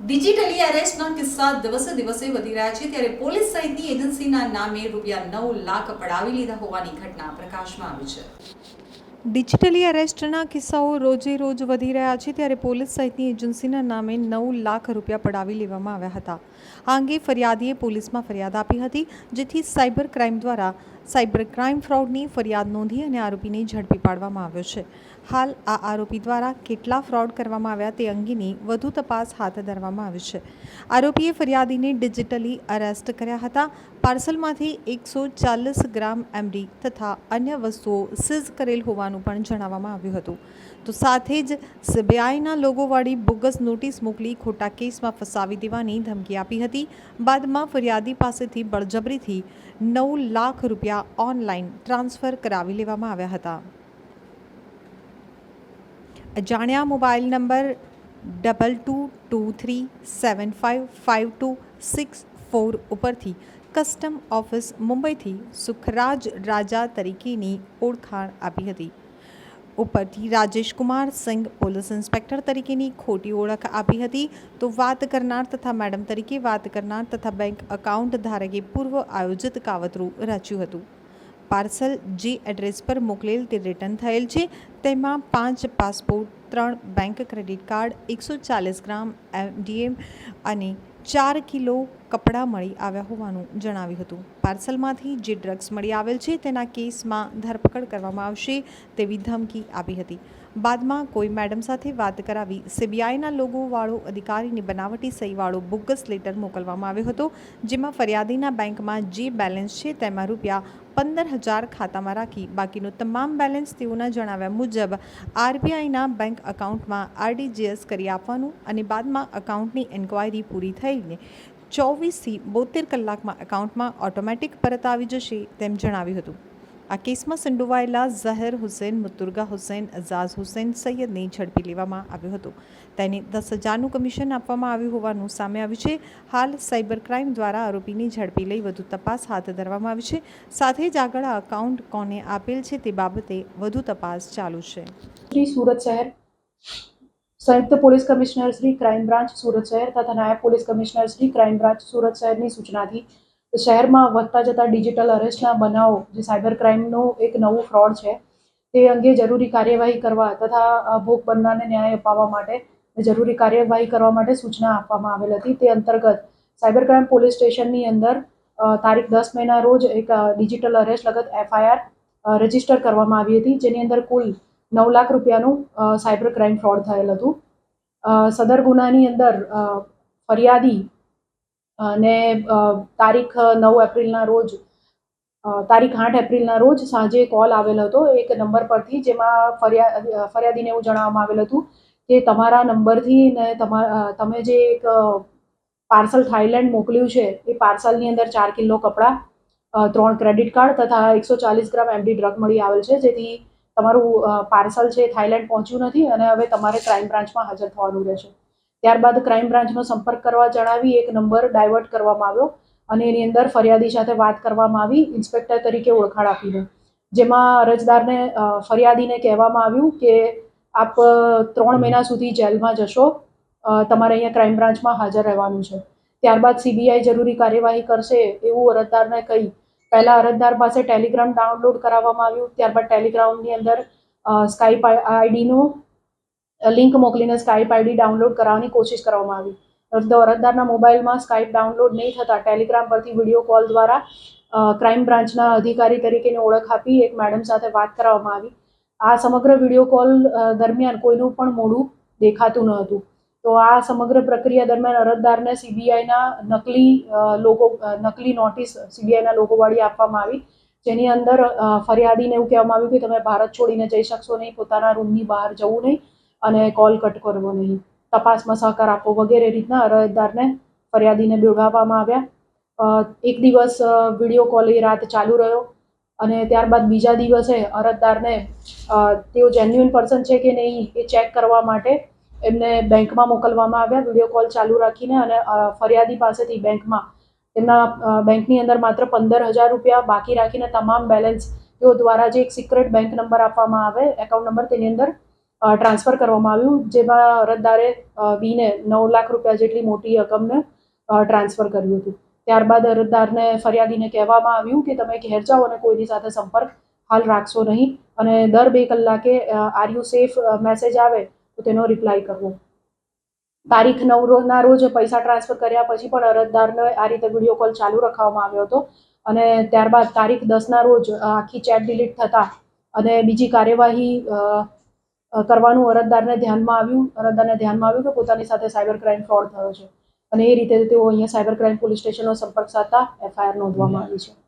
Digitally અરેસ્ટના કિસ્સા દિવસે દિવસે વધી રહ્યા છે. ત્યારે પોલીસ સહિતની એજન્સીના નામે રૂપિયા નવ લાખ પડાવી લીધા હોવાની ઘટના પ્રકાશમાં આવી છે. ડિજિટલી અરેસ્ટના કિસ્સાઓ રોજે રોજ વધી રહ્યા છે ત્યારે પોલીસ સહિતની એજન્સીના નામે નવ લાખ રૂપિયા પડાવી લેવામાં આવ્યા હતા. આ અંગે ફરિયાદીએ પોલીસમાં ફરિયાદ આપી હતી, જેથી સાયબર ક્રાઇમ દ્વારા સાયબર ક્રાઇમ ફ્રોડની ફરિયાદ નોંધી અને આરોપીને ઝડપી પાડવામાં આવ્યો છે. હાલ આ આરોપી દ્વારા કેટલા ફ્રોડ કરવામાં આવ્યા તે અંગેની વધુ તપાસ હાથ ધરવામાં આવી છે. આરોપીએ ફરિયાદીને ડિજિટલી અરેસ્ટ કર્યા હતા. પાર્સલમાંથી એકસો ચાલીસ ગ્રામ એમડી તથા અન્ય વસ્તુઓ સીઝ કરેલ હોવાનું પણ જણાવવામાં આવ્યું હતું. તો સાથે જ સીબીઆઈના લોગોવાળી બોગસ નોટિસ મોકલી ખોટા કેસમાં ફસાવી દેવાની ધમકી આપી હતી. બાદમાં ફરિયાદી પાસેથી બળજબરીથી નવ લાખ રૂપિયા ઓનલાઈન ટ્રાન્સફર કરાવી લેવામાં આવ્યા હતા. અજાણ્યા mobile number double two two three seven five five two six four ઉપરથી કસ્ટમ ઓફિસ મુંબઈથી સુખરાજ રાજા તરીકેની ઓળખાણ આપી હતી. ઉપરથી રાજેશ કુમાર સિંઘ પોલીસ ઇન્સ્પેક્ટર તરીકેની ખોટી ઓળખ આપી હતી. તો વાત કરનાર તથા મેડમ તરીકે વાત કરનાર તથા બેંક એકાઉન્ટ ધારકે પૂર્વ આયોજિત કાવતરું રચ્યું હતું. પાર્સલ જે એડ્રેસ પર મોકલેલ તે રિટર્ન થયેલ છે. તેમાં પાંચ પાસપોર્ટ, ત્રણ બેંક ક્રેડિટ કાર્ડ, એકસો ચાલીસ ગ્રામ એમડીએમ અને ચાર કિલો કપડાં મળી આવ્યા હોવાનું જણાવ્યું હતું. પાર્સલમાંથી જે ડ્રગ્સ મળી આવેલ છે તેના કેસમાં ધરપકડ કરવામાં આવશે તેવી ધમકી આપી હતી. બાદમાં કોઈ મેડમ સાથે વાત કરાવી સીબીઆઈના લોગોવાળો અધિકારીની બનાવટી સહીવાળો બોગસ લેટર મોકલવામાં આવ્યો હતો, જેમાં ફરિયાદીના બેંકમાં જે બેલેન્સ છે તેમાં રૂપિયા પંદર હજાર ખાતામાં રાખી બાકીનું તમામ બેલેન્સ તેઓના જણાવ્યા મુજબ આરબીઆઈના બેંક એકાઉન્ટમાં આરડીજીએસ કરી આપવાનું અને બાદમાં એકાઉન્ટની એન્ક્વાયરી પૂરી થઈને ચોવીસથી બોતેર કલાકમાં એકાઉન્ટમાં ઓટોમેટિક પરત આવી જશે તેમ જણાવ્યું હતું. આ કેસમાં સંડોવાયેલા ઝહેર હુસેન, મુતુર્ગા હુસેન, અઝાઝ હુસેન સૈયદને ઝડપી લેવામાં આવ્યો હતો. તેને દસ હજારનું કમિશન આપવામાં આવ્યું હોવાનું સામે આવ્યું છે. હાલ સાયબર ક્રાઇમ દ્વારા આરોપીને ઝડપી લઈ વધુ તપાસ હાથ ધરવામાં આવી છે. સાથે જ આગળ આ અકાઉન્ટ કોને આપેલ છે તે બાબતે વધુ તપાસ ચાલુ છે. સુરત શહેર સંયુક્ત police commissioner Shri crime branch Surat શહેર તથા નાયબ police commissioner Shri crime branch Surat શહેરની સૂચનાથી શહેરમાં વધતા જતા ડિજિટલ અરેસ્ટના બનાવો, જે સાયબર ક્રાઇમનો એક નવું ફ્રોડ છે, તે અંગે જરૂરી કાર્યવાહી કરવા તથા ભોગ બનનારને ન્યાય અપાવવા માટે જરૂરી કાર્યવાહી કરવા માટે સૂચના આપવામાં આવેલ હતી. તે અંતર્ગત સાયબર ક્રાઇમ પોલીસ સ્ટેશનની અંદર તારીખ દસ મેના રોજ એક ડિજિટલ અરેસ્ટ લગત એફઆઈઆર રજિસ્ટર કરવામાં આવી હતી. જેની અંદર કુલ નવ લાખ રૂપિયાનું સાયબર ક્રાઇમ ફ્રોડ થયેલ હતું. સદર ગુનાની અંદર ફરિયાદી, અને તારીખ નવ એપ્રિલના રોજ તારીખ આઠ એપ્રિલના રોજ સાંજે કોલ આવેલ હતો એક નંબર પરથી જેમાં ફરિયાદ ફરિયાદીને એવું જણાવવામાં આવેલ હતું કે તમારા નંબરથી ને તમા તમે જે એક પાર્સલ થાઈલેન્ડ મોકલ્યું છે, એ પાર્સલની અંદર ચાર કિલો કપડાં ત્રણ ક્રેડિટ કાર્ડ તથા એકસો ચાલીસ ગ્રામ એમડી ડ્રગ મળી આવેલ છે. જેથી તમારું પાર્સલ છે થાઇલેન્ડ પહોંચ્યું નથી અને હવે તમારે ક્રાઇમ બ્રાન્ચમાં હાજર થવાનું રહેશે. ત્યારબાદ ક્રાઇમ બ્રાન્ચનો સંપર્ક કરવા જણાવી, એક નંબર ડાયવર્ટ કરવામાં આવ્યો અને એની અંદર ફરિયાદી સાથે વાત કરવામાં આવી, ઇન્સ્પેક્ટર તરીકે ઓળખાણ આપીને. જેમાં અરજદારને ફરિયાદીને કહેવામાં આવ્યું કે આપ ત્રણ મહિના સુધી જેલમાં જશો તમારે અહીંયા ક્રાઇમ બ્રાન્ચમાં હાજર રહેવાનું છે. ત્યારબાદ સીબીઆઈ જરૂરી કાર્યવાહી કરશે એવું અરજદારને કહી પહેલા અરજદાર પાસે ટેલિગ્રામ ડાઉનલોડ કરાવવામાં આવ્યું. ત્યારબાદ ટેલિગ્રામની અંદર સ્કાઈપ આઈડીનું લિંક મોકલીને સ્કાઈપ આઈડી ડાઉનલોડ કરાવવાની કોશિશ કરવામાં આવી. અરજદારના મોબાઈલમાં સ્કાઈપ ડાઉનલોડ નહીં થતાં ટેલિગ્રામ પરથી વીડિયો કોલ દ્વારા ક્રાઇમ બ્રાન્ચના અધિકારી તરીકેની ઓળખ આપી એક મેડમ સાથે વાત કરાવવામાં આવી. આ સમગ્ર વીડિયો કોલ દરમિયાન કોઈનું પણ મોડું દેખાતું ન હતું. તો આ સમગ્ર પ્રક્રિયા દરમિયાન અરજદારને સીબીઆઈના નકલી લોકો નકલી નોટિસ સીબીઆઈના લોકોવાળી આપવામાં આવી. જેની અંદર ફરિયાદીને એવું કહેવામાં આવ્યું કે તમે ભારત છોડીને જઈ શકશો નહીં, પોતાના રૂમની બહાર જવું નહીં અને કોલ કટ કરવો નહીં. તપાસમાં સહકાર આપવો વગેરે રીતના અરજદારને ફરિયાદીને બેવડાવવામાં આવ્યા. એક દિવસ વીડિયો કોલ એ રાત ચાલુ રહ્યો અને ત્યારબાદ બીજા દિવસે અરજદારને તેઓ જેન્યુઇન પર્સન છે કે નહીં એ ચેક કરવા માટે એમને બેંકમાં મોકલવામાં આવ્યા વીડિયો કોલ ચાલુ રાખીને અને ફરિયાદી પાસેથી બેંકમાં તેમના અ, બેંકની અંદર માત્ર પંદર હજાર રૂપિયા બાકી રાખીને તમામ બેલેન્સ તેઓ દ્વારા જે એક સિક્રેટ બેંક નંબર આપવામાં આવે એકાઉન્ટ નંબર તેની અંદર ટ્રાન્સફર કરવામાં આવ્યું જેમાં અરજદારે વીને નવ લાખ રૂપિયા જેટલી મોટી રકમને ટ્રાન્સફર કર્યું હતું. ત્યારબાદ અરજદારને ફરિયાદીને કહેવામાં આવ્યું કે તમે ઘેર જાઓ અને કોઈની સાથે સંપર્ક હાલ રાખશો નહીં અને દર બે કલાકે આર યુ સેફ મેસેજ આવે તો તેનો રિપ્લાય કરવો તારીખ નવ રોજના રોજ પૈસા ટ્રાન્સફર કર્યા પછી પણ અરજદારને આ રીતે વીડિયો કોલ ચાલુ રાખવામાં આવ્યો હતો. અને ત્યારબાદ તારીખ દસના રોજ આખી ચેટ ડિલીટ થતા અને બીજી કાર્યવાહી કરવાનું અરજદારને ધ્યાનમાં આવ્યું. અરજદારને ધ્યાનમાં આવ્યું કે પોતાની સાથે સાયબર ક્રાઇમ ફ્રોડ થયો છે. અને એ રીતે તેઓ અહીંયા સાયબર ક્રાઇમ પોલીસ સ્ટેશનનો સંપર્ક સાધતા એફઆઈઆર નોંધવામાં આવી છે.